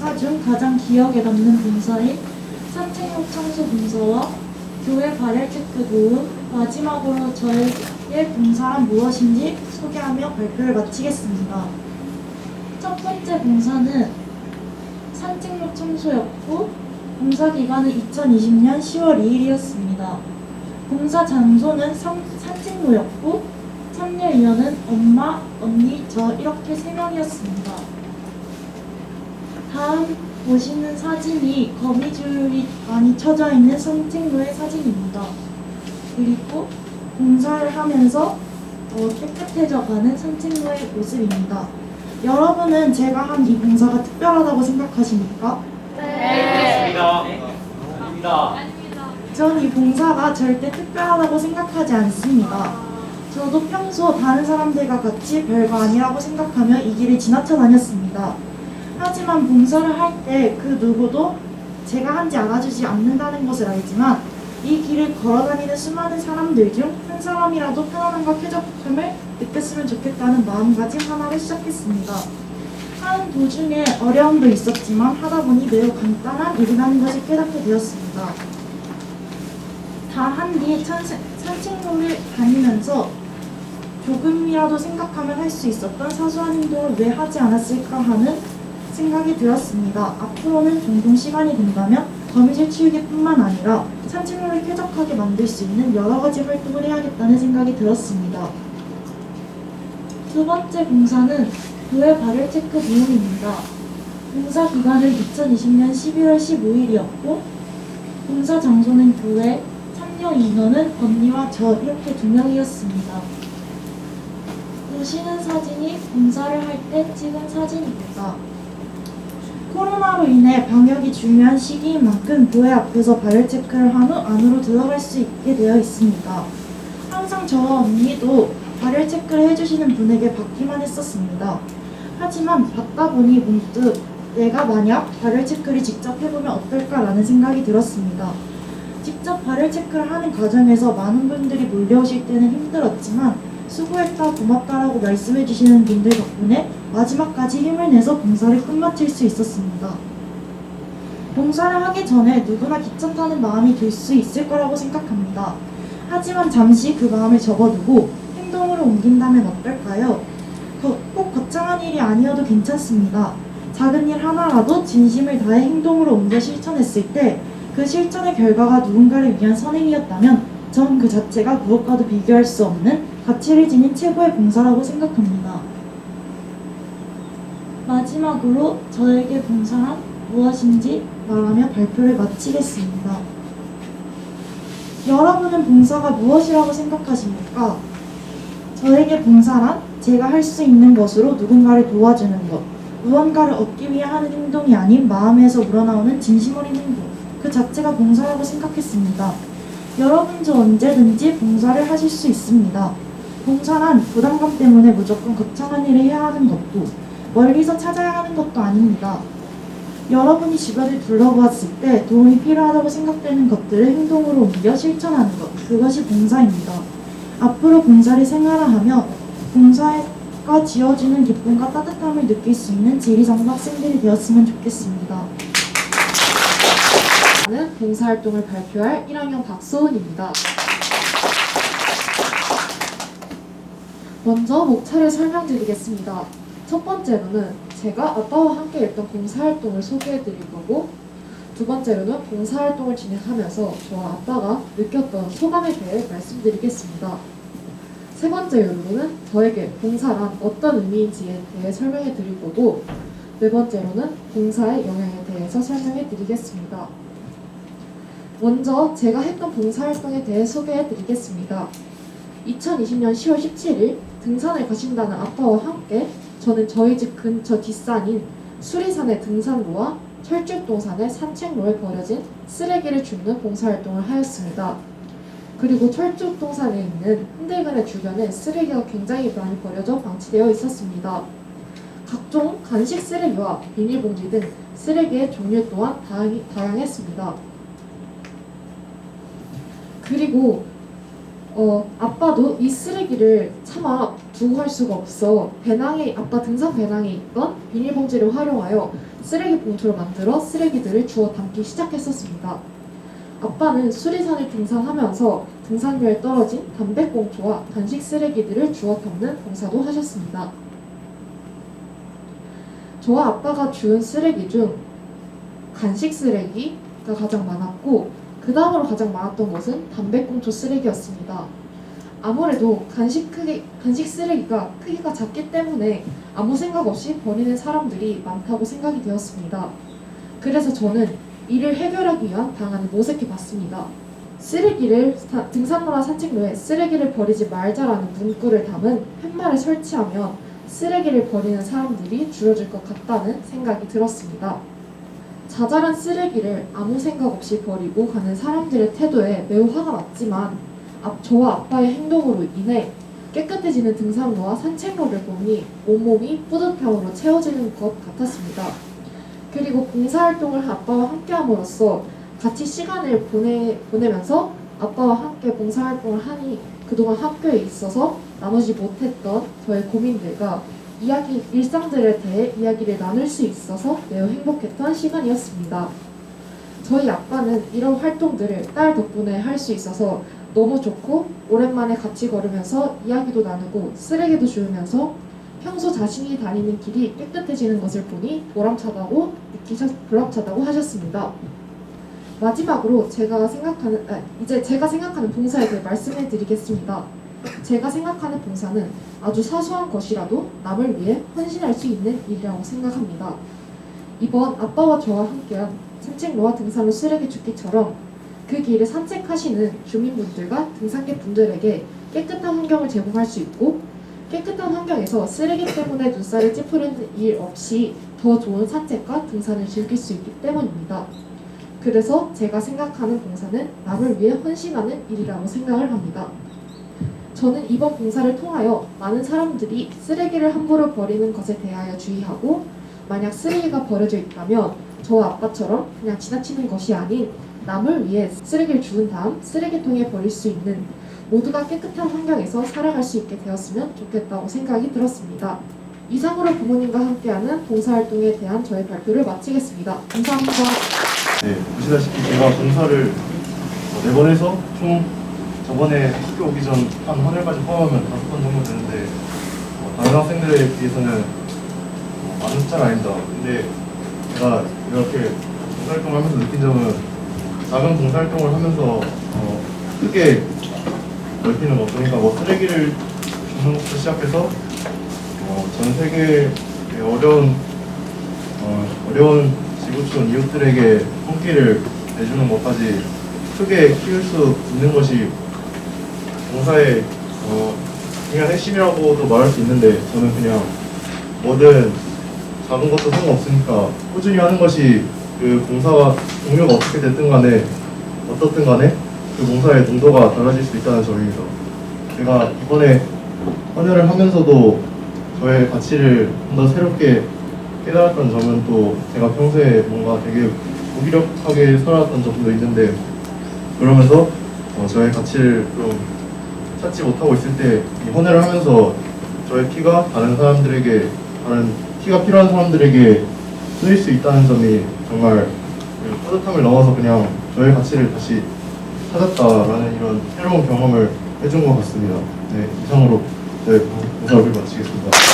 봉사 중 가장 기억에 남는 봉사인 산책로 청소 봉사와 교회 발열 체크 도움, 마지막으로 저의 봉사란 무엇인지 소개하며 발표를 마치겠습니다. 첫 번째 봉사는 산책로 청소였고 봉사 기간은 2020년 10월 2일이었습니다. 봉사 장소는 산, 산책로였고 참여 인원은 엄마, 언니, 저 이렇게 세 명이었습니다. 다음 보시는 사진이 거미줄이 많이 쳐져 있는 산책로의 사진입니다. 그리고 봉사를 하면서 어, 깨끗해져가는 산책로의 모습입니다. 여러분은 제가 한이 봉사가 특별하다고 생각하십니까? 아닙니다. 아닙니다. 전이 봉사가 절대 특별하다고 생각하지 않습니다. 저도 평소 다른 사람들과 같이 별거 아니라고 생각하며 이 길을 지나쳐 다녔습니다. 하지만 봉사를 할 때 그 누구도 제가 한지 알아주지 않는다는 것을 알지만 이 길을 걸어 다니는 수많은 사람들 중 한 사람이라도 편안함과 쾌적함을 느꼈으면 좋겠다는 마음가짐 하나를 시작했습니다. 하는 도중에 어려움도 있었지만 하다 보니 매우 간단한 일이라는 것을 깨닫게 되었습니다. 다 한 뒤 산책로를 다니면서 조금이라도 생각하면 할 수 있었던 사소한 행동을 왜 하지 않았을까 하는 생각이 들었습니다. 앞으로는 종종 시간이 된다면 거미줄 치우기뿐만 아니라 산책로를 쾌적하게 만들 수 있는 여러 가지 활동을 해야겠다는 생각이 들었습니다. 두 번째 봉사는 교회 발열 체크 비용입니다. 봉사 기간은 2020년 11월 15일이었고 봉사 장소는 교회, 참여 인원은 언니와 저 이렇게 두 명이었습니다. 보시는 사진이 봉사를 할 때 찍은 사진입니다. 코로나로 인해 방역이 중요한 시기인 만큼 교회 앞에서 발열 체크를 한 후 안으로 들어갈 수 있게 되어 있습니다. 항상 저와 언니도 발열 체크를 해주시는 분에게 받기만 했었습니다. 하지만 받다 보니 문득 내가 만약 발열 체크를 직접 해보면 어떨까라는 생각이 들었습니다. 직접 발열 체크를 하는 과정에서 많은 분들이 몰려오실 때는 힘들었지만 수고했다 고맙다라고 말씀해 주시는 분들 덕분에 마지막까지 힘을 내서 봉사를 끝마칠 수 있었습니다. 봉사를 하기 전에 누구나 귀찮다는 마음이 들 수 있을 거라고 생각합니다. 하지만 잠시 그 마음을 접어두고 행동으로 옮긴다면 어떨까요? 거- 꼭 거창한 일이 아니어도 괜찮습니다. 작은 일 하나라도 진심을 다해 행동으로 옮겨 실천했을 때 그 실천의 결과가 누군가를 위한 선행이었다면 전 그 자체가 무엇과도 비교할 수 없는 가치를 지닌 최고의 봉사라고 생각합니다. 마지막으로 저에게 봉사란 무엇인지 말하며 발표를 마치겠습니다. 여러분은 봉사가 무엇이라고 생각하십니까? 저에게 봉사란 제가 할 수 있는 것으로 누군가를 도와주는 것, 무언가를 얻기 위해 하는 행동이 아닌 마음에서 우러나오는 진심 어린 행동, 그 자체가 봉사라고 생각했습니다. 여러분도 언제든지 봉사를 하실 수 있습니다. 봉사란 부담감 때문에 무조건 거창한 일을 해야 하는 것도 멀리서 찾아야 하는 것도 아닙니다. 여러분이 주변을 둘러보았을 때 도움이 필요하다고 생각되는 것들을 행동으로 옮겨 실천하는 것, 그것이 봉사입니다. 앞으로 봉사를 생활화하며 봉사가 지어주는 기쁨과 따뜻함을 느낄 수 있는 지리정보 학생들이 되었으면 좋겠습니다. 는 봉사활동을 발표할 1학년 박소은입니다. 먼저 목차를 설명드리겠습니다. 첫 번째로는 제가 아빠와 함께 했던 봉사활동을 소개해드릴 거고 두 번째로는 봉사활동을 진행하면서 저와 아빠가 느꼈던 소감에 대해 말씀드리겠습니다. 세 번째로는 저에게 봉사란 어떤 의미인지에 대해 설명해 드릴 거고 네 번째로는 봉사의 영향에 대해서 설명해 드리겠습니다. 먼저 제가 했던 봉사활동에 대해 소개해 드리겠습니다. 2020년 10월 17일 등산을 가신다는 아빠와 함께 저는 저희 집 근처 뒷산인 수리산의 등산로와 철쭉동산의 산책로에 버려진 쓰레기를 줍는 봉사활동을 하였습니다. 그리고 철쭉동산에 있는 흔들근의 주변에 쓰레기가 굉장히 많이 버려져 방치되어 있었습니다. 각종 간식 쓰레기와 비닐봉지 등 쓰레기의 종류 또한 다양했습니다. 그리고 어, 아빠도 이 쓰레기를 차마 두고 갈 수가 없어 배낭에 아빠 등산 배낭에 있던 비닐봉지를 활용하여 쓰레기 봉투를 만들어 쓰레기들을 주워 담기 시작했었습니다. 아빠는 수리산을 등산하면서 등산로에 떨어진 담배꽁초와 간식 쓰레기들을 주워 담는 봉사도 하셨습니다. 저와 아빠가 주운 쓰레기 중 간식 쓰레기가 가장 많았고 그 다음으로 가장 많았던 것은 담배꽁초 쓰레기였습니다. 아무래도 간식 크기, 간식 쓰레기가 크기가 작기 때문에 아무 생각 없이 버리는 사람들이 많다고 생각이 되었습니다. 그래서 저는 이를 해결하기 위한 방안을 모색해 봤습니다. 쓰레기를 사- 등산로나 산책로에 쓰레기를 버리지 말자라는 문구를 담은 팻말을 설치하면 쓰레기를 버리는 사람들이 줄어들 것 같다는 생각이 들었습니다. 자잘한 쓰레기를 아무 생각 없이 버리고 가는 사람들의 태도에 매우 화가 났지만 앞- 저와 아빠의 행동으로 인해 깨끗해지는 등산로와 산책로를 보니 온몸이 뿌듯함으로 채워지는 것 같았습니다. 그리고 봉사활동을 아빠와 함께 함으로써 같이 시간을 보내, 보내면서 아빠와 함께 봉사활동을 하니 그동안 학교에 있어서 나누지 못했던 저의 고민들과 이야기, 일상들에 대해 이야기를 나눌 수 있어서 매우 행복했던 시간이었습니다. 저희 아빠는 이런 활동들을 딸 덕분에 할 수 있어서 너무 좋고 오랜만에 같이 걸으면서 이야기도 나누고 쓰레기도 주우면서 평소 자신이 다니는 길이 깨끗해지는 것을 보니 보람차다고 느끼셨 보람차다고 하셨습니다. 마지막으로 제가 생각하는 아, 이제 제가 생각하는 봉사에 대해 말씀해 드리겠습니다. 제가 생각하는 봉사는 아주 사소한 것이라도 남을 위해 헌신할 수 있는 일이라고 생각합니다. 이번 아빠와 저와 함께한 산책로와 등산로 쓰레기 줍기처럼 그 길을 산책하시는 주민분들과 등산객 분들에게 깨끗한 환경을 제공할 수 있고 깨끗한 환경에서 쓰레기 때문에 눈살을 찌푸리는 일 없이 더 좋은 산책과 등산을 즐길 수 있기 때문입니다. 그래서 제가 생각하는 봉사는 남을 위해 헌신하는 일이라고 생각을 합니다. 저는 이번 봉사를 통하여 많은 사람들이 쓰레기를 함부로 버리는 것에 대하여 주의하고 만약 쓰레기가 버려져 있다면 저와 아빠처럼 그냥 지나치는 것이 아닌 남을 위해 쓰레기를 주운 다음 쓰레기통에 버릴 수 있는 모두가 깨끗한 환경에서 살아갈 수 있게 되었으면 좋겠다고 생각이 들었습니다. 이상으로 부모님과 함께하는 봉사활동에 대한 저의 발표를 마치겠습니다. 감사합니다. 네, 보시다시피 제가 봉사를 어, 네번 해서 총 저번에 학교 오기 전한 헌혈까지 포함하면 다섯 번 정도 되는데 어, 다른 학생들에 비해서는 어, 많은 숫자가 아닙니다. 근데 제가 이렇게 봉사활동을 하면서 느낀 점은 작은 봉사활동을 하면서 어, 크게 넓히는 것 그러니까 뭐 쓰레기를 줍는 것부터 시작해서 어, 전 세계의 어려운 어, 어려운 지구촌 이웃들에게 손길을 내주는 것까지 크게 키울 수 있는 것이 봉사의 어, 중요한 핵심이라고도 말할 수 있는데 저는 그냥 뭐든 작은 것도 상관없으니까 꾸준히 하는 것이 그 봉사가 종류가 어떻게 됐든 간에 어떻든 간에 그 봉사의 농도가 달라질 수 있다는 점입니다. 제가 이번에 헌혈을 하면서도 저의 가치를 좀 더 새롭게 깨달았던 점은 또 제가 평소에 뭔가 되게 무기력하게 살아왔던 점도 있는데 그러면서 어, 저의 가치를 좀 찾지 못하고 있을 때 이 헌혈을 하면서 저의 피가 다른 사람들에게 다른 피가 필요한 사람들에게 쓰일 수 있다는 점이 정말 그 뿌듯함을 넘어서 그냥 저의 가치를 다시 찾았다라는 이런 새로운 경험을 해준 것 같습니다. 네, 이상으로 네, 봉사를 마치겠습니다.